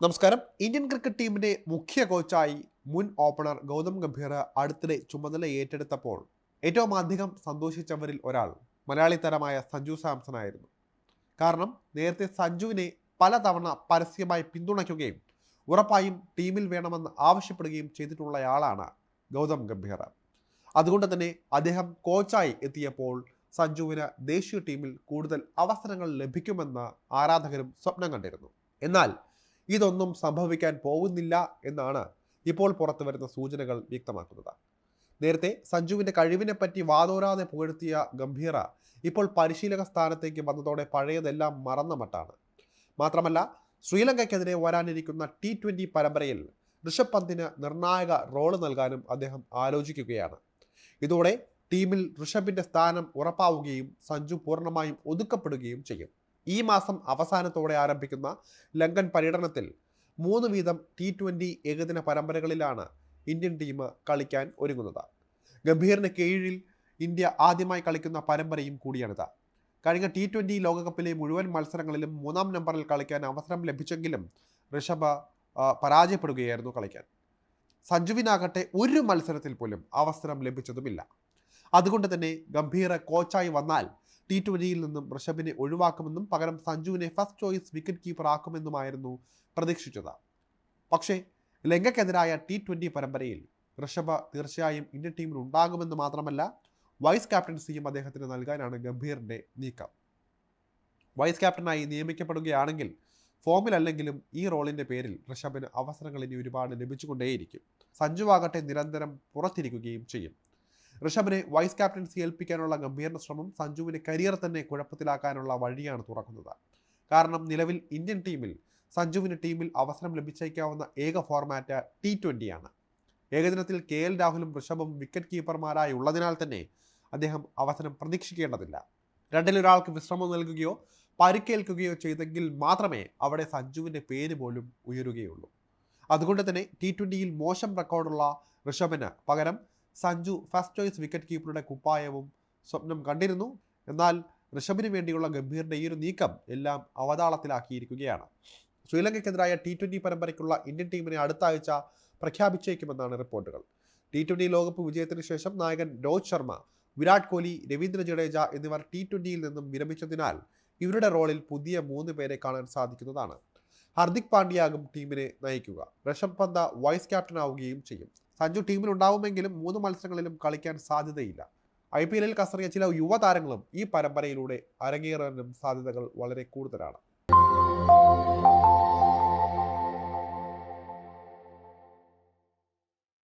നമസ്കാരം. Indian cricket ടീമിന്റെ മുഖ്യ കോച്ചായി മുൻ ഓപ്പണർ ഗൗതം ഗംഭീർ അടുത്തിടെ ചുമതല ഏറ്റെടുത്തപ്പോൾ ഏറ്റവും അധികം സന്തോഷിച്ചവരിൽ ഒരാൾ മലയാളി താരമായ സഞ്ജു സാംസൺ ആയിരുന്നു. കാരണം നേരത്തെ സഞ്ജുവിനെ പലതവണ പരസ്യമായി പിന്തുണയ്ക്കുകയും ഉറപ്പായും ടീമിൽ വേണമെന്ന് ആവശ്യപ്പെടുകയും ചെയ്തിട്ടുള്ളയാളാണ് ഗൗതം ഗംഭീർ. അതുകൊണ്ട് തന്നെ അദ്ദേഹം കോച്ചായി എത്തിയപ്പോൾ സഞ്ജുവിന് ദേശീയ ടീമിൽ കൂടുതൽ അവസരങ്ങൾ ലഭിക്കുമെന്ന് ആരാധകരും സ്വപ്നം കണ്ടിരുന്നു. എന്നാൽ ഇതൊന്നും സംഭവിക്കാൻ പോകുന്നില്ല എന്നാണ് ഇപ്പോൾ പുറത്തു വരുന്ന സൂചനകൾ വ്യക്തമാക്കുന്നത്. നേരത്തെ സഞ്ജുവിന്റെ കഴിവിനെ പറ്റി വാതോരാതെ പുകഴ്ത്തിയ ഗംഭീര ഇപ്പോൾ പരിശീലക സ്ഥാനത്തേക്ക് വന്നതോടെ പഴയതെല്ലാം മറന്ന മട്ടാണ്. മാത്രമല്ല ശ്രീലങ്കയ്ക്കെതിരെ വരാനിരിക്കുന്ന ടി ട്വന്റി പരമ്പരയിൽ ഋഷഭ് പന്തിന് നിർണായക റോൾ നൽകാനും അദ്ദേഹം ആലോചിക്കുകയാണ്. ഇതോടെ ടീമിൽ ഋഷഭിന്റെ സ്ഥാനം ഉറപ്പാവുകയും സഞ്ജു പൂർണമായും ഒതുക്കപ്പെടുകയും ചെയ്യും. ഈ മാസം അവസാനത്തോടെ ആരംഭിക്കുന്ന ലങ്കൻ പര്യടനത്തിൽ മൂന്ന് വീതം ടി ട്വന്റി ഏകദിന പരമ്പരകളിലാണ് ഇന്ത്യൻ ടീം കളിക്കാൻ ഒരുങ്ങുന്നത്. ഗംഭീറിന് കീഴിൽ ഇന്ത്യ ആദ്യമായി കളിക്കുന്ന പരമ്പരയും കൂടിയാണിത്. കഴിഞ്ഞ ടി ട്വന്റി ലോകകപ്പിലെ മുഴുവൻ മത്സരങ്ങളിലും മൂന്നാം നമ്പറിൽ കളിക്കാൻ അവസരം ലഭിച്ചെങ്കിലും ഋഷഭ പരാജയപ്പെടുകയായിരുന്നു കളിക്കാൻ. സഞ്ജുവിനാകട്ടെ ഒരു മത്സരത്തിൽ പോലും അവസരം ലഭിച്ചതുമില്ല. അതുകൊണ്ട് തന്നെ ഗംഭീർ കോച്ചായി വന്നാൽ ടി ട്വന്റിയിൽ നിന്നും ഋഷഭിനെ ഒഴിവാക്കുമെന്നും പകരം സഞ്ജുവിനെ ഫസ്റ്റ് ചോയ്സ് വിക്കറ്റ് കീപ്പർ ആക്കുമെന്നുമായിരുന്നു പ്രതീക്ഷിച്ചത്. പക്ഷേ ലങ്കയ്ക്കെതിരായ ടി ട്വന്റി പരമ്പരയിൽ ഋഷഭ തീർച്ചയായും ഇന്ത്യൻ ടീമിൽ ഉണ്ടാകുമെന്ന് മാത്രമല്ല വൈസ് ക്യാപ്റ്റൻസിയും അദ്ദേഹത്തിന് നൽകാനാണ് ഗംഭീറിന്റെ നീക്കം. വൈസ് ക്യാപ്റ്റനായി നിയമിക്കപ്പെടുകയാണെങ്കിൽ ഫോമിലല്ലെങ്കിലും ഈ റോളിന്റെ പേരിൽ ഋഷഭിന് അവസരങ്ങൾ ഇനി ഒരുപാട് ലഭിച്ചുകൊണ്ടേയിരിക്കും. സഞ്ജുവാകട്ടെ നിരന്തരം പുറത്തിരിക്കുകയും ചെയ്യും. ഋഷഭിനെ വൈസ് ക്യാപ്റ്റൻസി ഏൽപ്പിക്കാനുള്ള ഗംഭീറിന്റെ ശ്രമം സഞ്ജുവിന്റെ കരിയർ തന്നെ കുഴപ്പത്തിലാക്കാനുള്ള വഴിയാണ് തുറക്കുന്നത്. കാരണം നിലവിൽ ഇന്ത്യൻ ടീമിൽ സഞ്ജുവിന് ടീമിൽ അവസരം ലഭിച്ചേക്കാവുന്ന ഏക ഫോർമാറ്റ് ടി ട്വന്റിയാണ് ഏകദിനത്തിൽ കെ എൽ രാഹുലും ഋഷഭും വിക്കറ്റ് കീപ്പർമാരായി ഉള്ളതിനാൽ തന്നെ അദ്ദേഹം അവസരം പ്രതീക്ഷിക്കേണ്ടതില്ല. രണ്ടിലൊരാൾക്ക് വിശ്രമം നൽകുകയോ പരിക്കേൽക്കുകയോ ചെയ്തെങ്കിൽ മാത്രമേ അവിടെ സഞ്ജുവിന്റെ പേര് പോലും ഉയരുകയുള്ളൂ. അതുകൊണ്ട് തന്നെ ടി ട്വന്റിയിൽ മോശം റെക്കോർഡുള്ള ഋഷഭിന് പകരം സഞ്ജു ഫസ്റ്റ് ചോയ്സ് വിക്കറ്റ് കീപ്പറുടെ കുപ്പായവും സ്വപ്നം കണ്ടിരുന്നു. എന്നാൽ ഋഷഭിന് വേണ്ടിയുള്ള ഗംഭീറിന്റെ ഈ ഒരു നീക്കം എല്ലാം അവതാളത്തിലാക്കിയിരിക്കുകയാണ്. ശ്രീലങ്കയ്ക്കെതിരായ ടി ട്വന്റി പരമ്പരയ്ക്കുള്ള ഇന്ത്യൻ ടീമിനെ അടുത്ത ആഴ്ച പ്രഖ്യാപിച്ചേക്കുമെന്നാണ് റിപ്പോർട്ടുകൾ. ടി ട്വന്റി ലോകകപ്പ് വിജയത്തിന് ശേഷം നായകൻ രോഹിത് ശർമ്മ വിരാട് കോഹ്ലി രവീന്ദ്ര ജഡേജ എന്നിവർ ടി ട്വന്റിയിൽ നിന്നും വിരമിച്ചതിനാൽ ഇവരുടെ റോളിൽ പുതിയ മൂന്ന് പേരെ കാണാൻ സാധിക്കുന്നതാണ്. ഹർദിക് പാണ്ഡ്യയാകും ടീമിനെ നയിക്കുക. ഋഷഭ് പന്ത വൈസ് ക്യാപ്റ്റൻ ആവുകയും ചെയ്യും. സഞ്ജു ടീമിൽ ഉണ്ടാവുമെങ്കിലും മൂന്ന് മത്സരങ്ങളിലും കളിക്കാൻ സാധ്യതയില്ല. ഐ പി എല്ലിൽ കസറിയ ചില യുവതാരങ്ങളും ഈ പരമ്പരയിലൂടെ അരങ്ങേറാനും സാധ്യതകൾ വളരെ കൂടുതലാണ്.